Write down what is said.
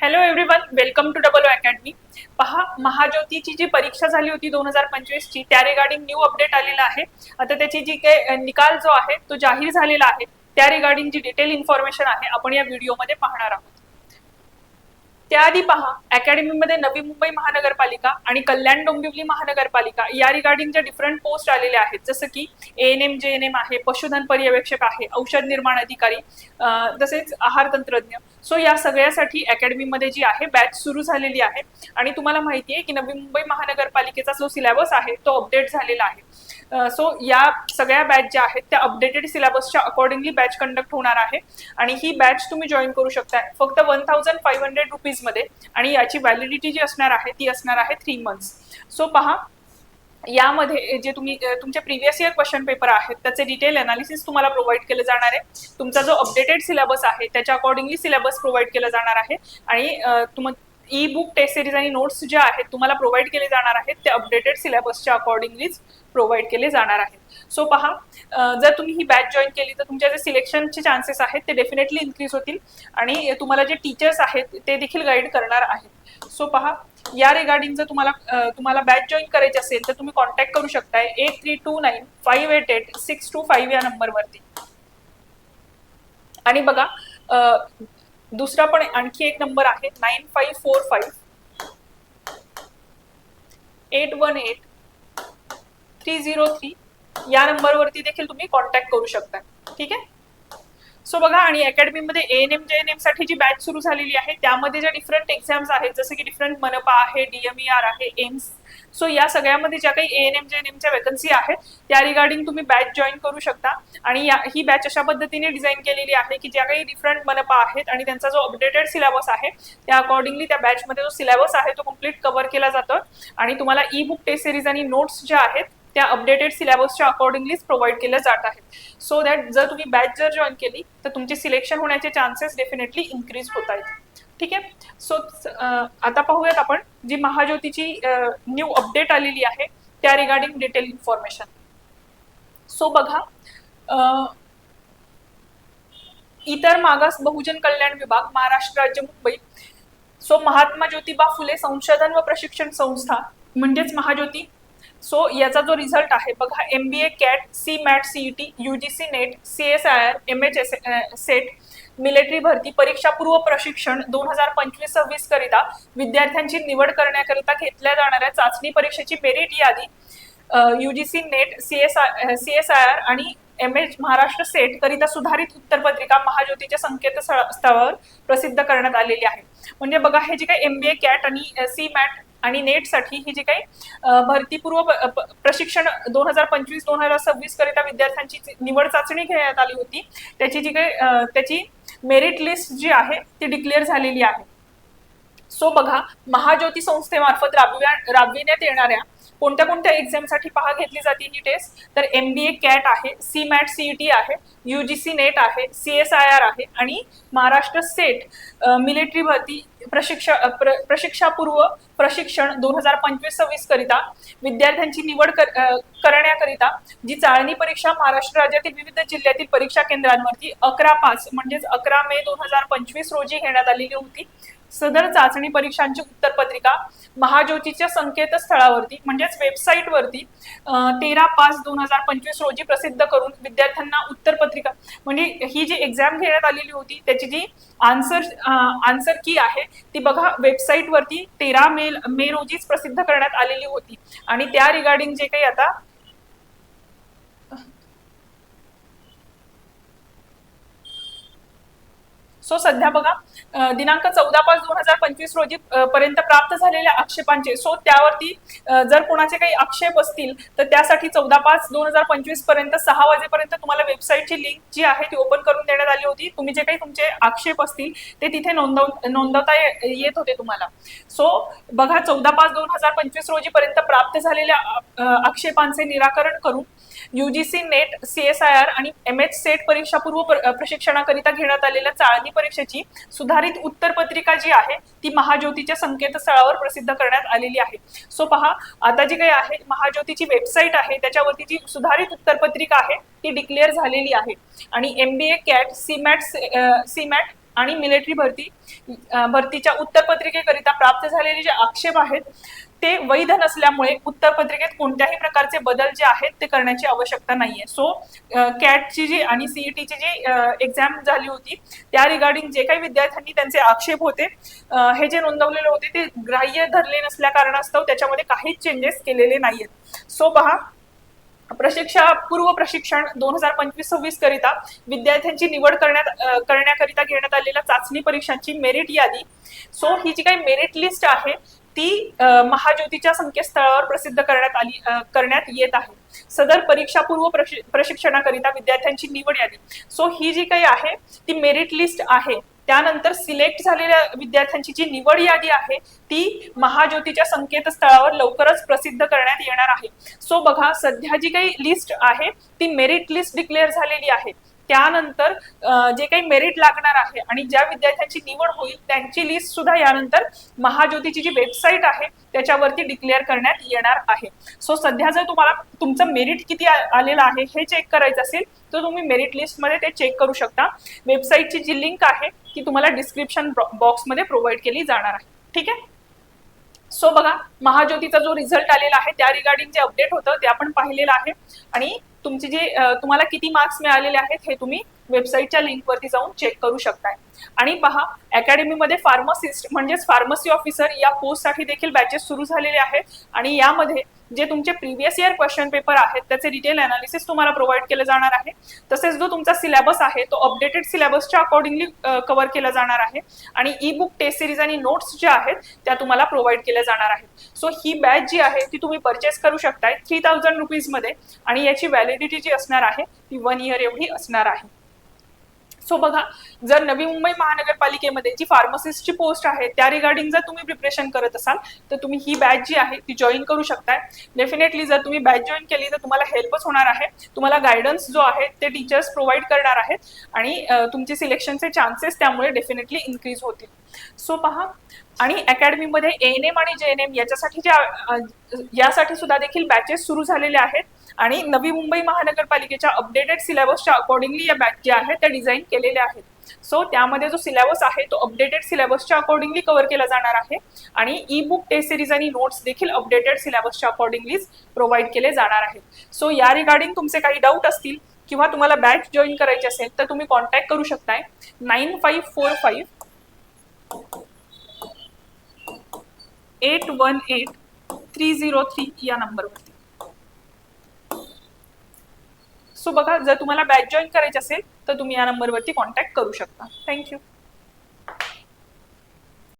Hello everyone welcome to double academy पहा महाज्योतीची जी परीक्षा झाली होती दोन हजार पंचवीस ची त्या रिगार्डिंग न्यू अपडेट आलेला आहे. आता त्याची जी काही निकाल जो आहे तो जाहीर झालेला आहे. त्या रिगार्डिंग जी डिटेल इन्फॉर्मेशन आहे आपण या व्हिडिओमध्ये पाहणार आहोत. त्याआधी पहा अकॅडमीमध्ये नवी मुंबई महानगरपालिका आणि कल्याण डोंबिवली महानगरपालिका या रिगार्डिंगच्या डिफरंट पोस्ट आलेल्या आहेत जसं की N M J N M आहे पशुधन पर्यवेक्षक आहे औषध निर्माण अधिकारी तसेच आहार तंत्रज्ञ. सो या सगळ्यासाठी अकॅडमीमध्ये जी आहे बॅच सुरू झालेली आहे. आणि तुम्हाला माहिती आहे की नवी मुंबई महानगरपालिकेचा जो सिलेबस आहे तो अपडेट झालेला आहे. सो या सगळ्या बॅच ज्या आहेत त्या अपडेटेड सिलेबसच्या अकॉर्डिंगली बॅच कंडक्ट होणार आहे. आणि ही बॅच तुम्ही जॉईन करू शकता फक्त वन थाउजंड फाईव्ह हंड्रेड रुपीजमध्ये आणि याची व्हॅलिडिटी जी असणार आहे ती असणार आहे थ्री मंथ्स सो पहा यामध्ये जे तुम्ही तुमचे प्रिव्हियस इयर क्वेश्चन पेपर आहेत त्याचे डिटेल अनालिसिस तुम्हाला प्रोव्हाइड केलं जाणार आहे. तुमचा जो अपडेटेड सिलेबस आहे त्याच्या अकॉर्डिंगली सिलेबस प्रोव्हाइड केलं जाणार आहे. आणि ई बुक टेस्ट सिरीज आणि नोट्स ज्या आहेत तुम्हाला प्रोव्हाइड केले जाणार आहेत ते अपडेटेड सिलेबसच्या अकॉर्डिंगलीच प्रोव्हाइड केले जाणार आहेत. सो पहा जर तुम्ही ही बॅच जॉईन केली तर तुमच्या जे सिलेक्शनचे चान्सेस आहेत ते डेफिनेटली इन्क्रीज होतील आणि तुम्हाला जे टीचर्स आहेत ते देखील गाईड करणार आहेत. सो पहा या रिगार्डिंग जर तुम्हाला तुम्हाला बॅच जॉईन करायची असेल तर तुम्ही कॉन्टॅक्ट करू शकताय eight three two nine five eight eight six two five या नंबरवरती आणि बघा दुसरा पण आणखी एक नंबर आहे nine five four five. Eight one eight three zero three. या नंबरवरती देखील तुम्ही कॉन्टॅक्ट करू शकता. ठीक आहे? सो बघा आणि अकॅडमीमध्ये एन एम जे एन एमसाठी जी बॅच सुरू झालेली आहे त्यामध्ये ज्या डिफरंट एक्झाम्स आहेत जसं की डिफरंट मनपा आहे डीएमईआर आहे एम्स सो या सगळ्यामध्ये ज्या काही एन एम जे एन एमच्या वेकन्सी आहेत त्या रिगार्डिंग तुम्ही बॅच जॉईन करू शकता. आणि या ही बॅच अशा पद्धतीने डिझाईन केलेली आहे की ज्या काही डिफरंट मनपा आहेत आणि त्यांचा जो अपडेटेड सिलेबस आहे त्या अकॉर्डिंगली त्या बॅचमध्ये जो सिलेबस आहे तो कंप्लीट कव्हर केला जातो आणि तुम्हाला ई बुक टेस्ट सिरीज आणि नोट्स ज्या आहेत त्या अपडेटेड सिलेबसच्या अकॉर्डिंगलीच प्रोव्हाइड केल्या जात आहेत. सो दॅट जर तुम्ही बॅच जर जॉईन केली तर तुमचे सिलेक्शन होण्याचे चान्सेस डेफिनेटली इन्क्रीज होत आहेत. ठीक आहे? सो आता पाहूयात आपण जी महाज्योतीची न्यू अपडेट आलेली आहे त्या रिगार्डिंग डिटेल इन्फॉर्मेशन सो बघा इतर मागास बहुजन कल्याण विभाग महाराष्ट्र राज्य मुंबई. सो महात्मा ज्योतिबा फुले संशोधन व प्रशिक्षण संस्था म्हणजेच महाज्योती सो याचा जो रिझल्ट आहे बघा M B A CAT C MAT CET C NET C S I R M H S SET military भरती परीक्षापूर्व प्रशिक्षण दोन हजार पंचवीस सव्वीस करिता विद्यार्थ्यांची निवड करण्याकरिता घेतल्या जाणाऱ्या चाचणी परीक्षेची मेरिट यादी U G C NET C S I C S I R आणि एम एच महाराष्ट्र सेट करिता सुधारित उत्तरपत्रिका महाज्योतीच्या संकेत स्थळावर प्रसिद्ध करण्यात आलेली आहे. म्हणजे बघा हे जे काही एम बी ए कॅट आणि सी मॅट आणि नेटसाठी ही जी काही भरतीपूर्व प्रशिक्षण दोन हजार पंचवीस दोन हजार सव्वीस करिता विद्यार्थ्यांची निवड चाचणी घेण्यात आली होती. त्याची जी काही त्याची मेरिट लिस्ट जी आहे ती डिक्लेअर झालेली आहे. सो बघा महाज्योती संस्थेमार्फत राबव्या राबविण्यात येणाऱ्या कोणत्या कोणत्या एक्झामसाठी पहा घेतली जाते ही टेस्ट तर एम बी ए कॅट आहे सी मॅट सीईटी आहे युजीसी नेट आहे सी एस आय आर आहे आणि महाराष्ट्र सेट मिलिटरी भरती प्रशिक्षा प्र, प्रशिक्षापूर्व प्रशिक्षण दोन हजार पंचवीस सव्वीस करिता विद्यार्थ्यांची निवड कर, करण्याकरिता जी चाळणी परीक्षा महाराष्ट्र राज्यातील विविध जिल्ह्यातील परीक्षा केंद्रांवरती अकरा पाच म्हणजेच अकरा मे दोन हजार पंचवीस रोजी घेण्यात आलेली होती सदर चाचणी परीक्षांची उत्तरपत्रिका महाज्योतीच्या संकेतस्थळावरती म्हणजेच वेबसाईटवरती तेरा पाच दोन हजार पंचवीस रोजी प्रसिद्ध करून विद्यार्थ्यांना उत्तरपत्रिका म्हणजे ही जी एक्झाम घेण्यात आलेली होती त्याची जी आन्सर आन्सर की आहे ती बघा वेबसाईटवरती तेरा मे मे रोजीच प्रसिद्ध करण्यात आलेली होती. आणि त्या रिगार्डिंग जे काही आता सो सध्या बघा दिनांक चौदा पाच दोन हजार पंचवीस रोजी पर्यंत प्राप्त झालेल्या आक्षेपांचे सो त्यावरती जर कोणाचे काही आक्षेप असतील तर त्यासाठी चौदा पाच दोन हजार पंचवीसपर्यंत सहा वाजेपर्यंत तुम्हाला वेबसाईटची लिंक जी आहे ती ओपन करून देण्यात आली होती. तुम्ही जे काही तुमचे आक्षेप असतील ते तिथे नोंदव नोंदवता येत होते तुम्हाला. सो बघा चौदा पाच दोन हजार पंचवीस रोजी पर्यंत प्राप्त झालेल्या आक्षेपांचे निराकरण करून युजीसी नेट सीएसआयआर आणि एम एच सेट परीक्षापूर्व प्र- प्रशिक्षणाकरिता घेण्यात आलेल्या चाळणी परीक्षेची सुधारित उत्तरपत्रिका जी आहे ती महाज्योतीच्या संकेतस्थळावर प्रसिद्ध करण्यात आलेली आहे. सो पहा आता जी काही आहे महाज्योतीची वेबसाईट आहे त्याच्यावरती जी सुधारित उत्तरपत्रिका आहे ती डिक्लेअर झालेली आहे. आणि M B A cat CMAT CMAT आणि मिलिटरी भरती भरतीच्या उत्तरपत्रिकेकरिता प्राप्त झालेले जे आक्षेप आहेत ते वैध नसल्यामुळे उत्तरपत्रिकेत कोणत्याही प्रकारचे बदल जे आहेत ते करण्याची आवश्यकता नाहीये. सो कॅटची जी आणि सीईटीची जी एक्झाम झाली होती त्या रिगार्डिंग जे काही विद्यार्थ्यांनी त्यांचे आक्षेप होते हे जे नोंदवलेले होते ते ग्राह्य धरले नसल्या कारणास्तव त्याच्यामध्ये काहीच चेंजेस केलेले नाहीयेत. सो पहा प्रशिक्षा पूर्व प्रशिक्षण दोन हजार पंचवीस सव्वीस करिता विद्यार्थ्यांची निवड करण्यात करण्याकरिता घेण्यात आलेल्या चाचणी परीक्षांची मेरिट यादी. सो ही जी काही मेरिट लिस्ट आहे ती महाज्योतीच्या संकेतस्थळावर प्रसिद्ध करण्यात आली करण्यात येत आहे. सदर परीक्षापूर्व प्रशि- प्रशिक्षणाकरिता विद्यार्थ्यांची निवड यादी. सो ही जी काही आहे ती मेरिट लिस्ट आहे. त्यानंतर सिलेक्ट झालेल्या विद्यार्थ्यांची जी निवड यादी आहे ती महाज्योतीच्या संकेतस्थळावर लवकरच प्रसिद्ध करण्यात येणार आहे. सो बघा सध्या जी काही लिस्ट आहे ती मेरिट लिस्ट डिक्लेअर झालेली आहे. त्यानंतर जे काही मेरिट लागणार आहे आणि ज्या विद्यार्थ्यांची निवड होईल त्यांची लिस्ट सुद्धा यानंतर महाज्योतीची जी वेबसाईट आहे त्याच्यावरती डिक्लेअर करण्यात येणार आहे. सो सध्या जर तुम्हाला तुमचं मेरिट किती आलेलं आहे हे चेक करायचं असेल तर तुम्ही मेरिट लिस्टमध्ये ते चेक करू शकता. वेबसाईटची जी लिंक आहे ती तुम्हाला डिस्क्रिप्शन बॉक्समध्ये प्रोव्हाइड केली जाणार आहे. ठीक आहे? सो बघा महाज्योतीचा जो रिझल्ट आलेला आहे त्या रिगार्डिंग जे अपडेट होतं ते आपण पाहिलेलं आहे. आणि तुमचे जे तुम्हाला किती मार्क्स मिळालेले आहेत हे तुम्ही वेबसाईटच्या लिंकवरती जाऊन चेक करू शकताय. आणि पहा अकॅडमीमध्ये फार्मसिस्ट म्हणजेच फार्मसी ऑफिसर या पोस्टसाठी देखील बॅचेस सुरू झालेले आहेत. आणि यामध्ये जे तुमचे प्रिव्हियस इयर क्वेश्चन पेपर आहेत त्याचे डिटेल अनालिसिस तुम्हाला प्रोव्हाइड केलं जाणार आहे. तसेच जो तुमचा सिलेबस आहे तो अपडेटेड सिलेबसच्या अकॉर्डिंगली कव्हर केला जाणार आहे. आणि ई बुक टेस्ट सिरीज आणि नोट्स ज्या आहेत त्या तुम्हाला प्रोव्हाइड केल्या जाणार आहेत. सो ही बॅच जी आहे ती तुम्ही परचेस करू शकताय थ्री थाउजंड रुपीजमध्ये आणि याची व्हॅलिडिटी जी असणार आहे ती वन इयर एवढी असणार आहे. सो बघा जर नवी मुंबई महानगरपालिकेमध्ये जी फार्मसिस्टची पोस्ट आहे त्या रिगार्डिंग जर तुम्ही प्रिपरेशन करत असाल तर तुम्ही ही बॅच जी आहे ती जॉईन करू शकताय. डेफिनेटली जर तुम्ही बॅच जॉईन केली तर तुम्हाला हेल्पच होणार आहे. तुम्हाला गायडन्स जो आहे ते टीचर्स प्रोव्हाइड करणार आहेत आणि तुमचे सिलेक्शनचे चान्सेस त्यामुळे डेफिनेटली इन्क्रीज होतील. सो पहा आणि अकॅडमीमध्ये एन एम आणि जे एन एम याच्यासाठी ज्या यासाठी सुद्धा देखील बॅचेस सुरू झालेले आहेत. आणि नवी मुंबई महानगरपालिकेच्या अपडेटेड सिलेबसच्या अकॉर्डिंगली या बॅच ज्या आहेत त्या डिझाईन केलेल्या आहेत. सो त्यामध्ये जो सिलेबस आहे तो अपडेटेड सिलेबसच्या अकॉर्डिंगली कव्हर केला जाणार आहे. आणि ई बुक टेस्ट सिरीज आणि नोट्स देखील अपडेटेड सिलेबसच्या अकॉर्डिंगलीच प्रोव्हाइड केले जाणार आहेत. सो या रिगार्डिंग तुमचे काही डाऊट असतील किंवा तुम्हाला बॅच जॉईन करायची असेल तर तुम्ही कॉन्टॅक्ट करू शकताय. Nine five four five eight one eight three zero three या नंबरवरती सो बघा जर तुम्हाला बॅच जॉईन करायची असेल तर तुम्ही या नंबरवरती कॉन्टॅक्ट करू शकता. थँक्यू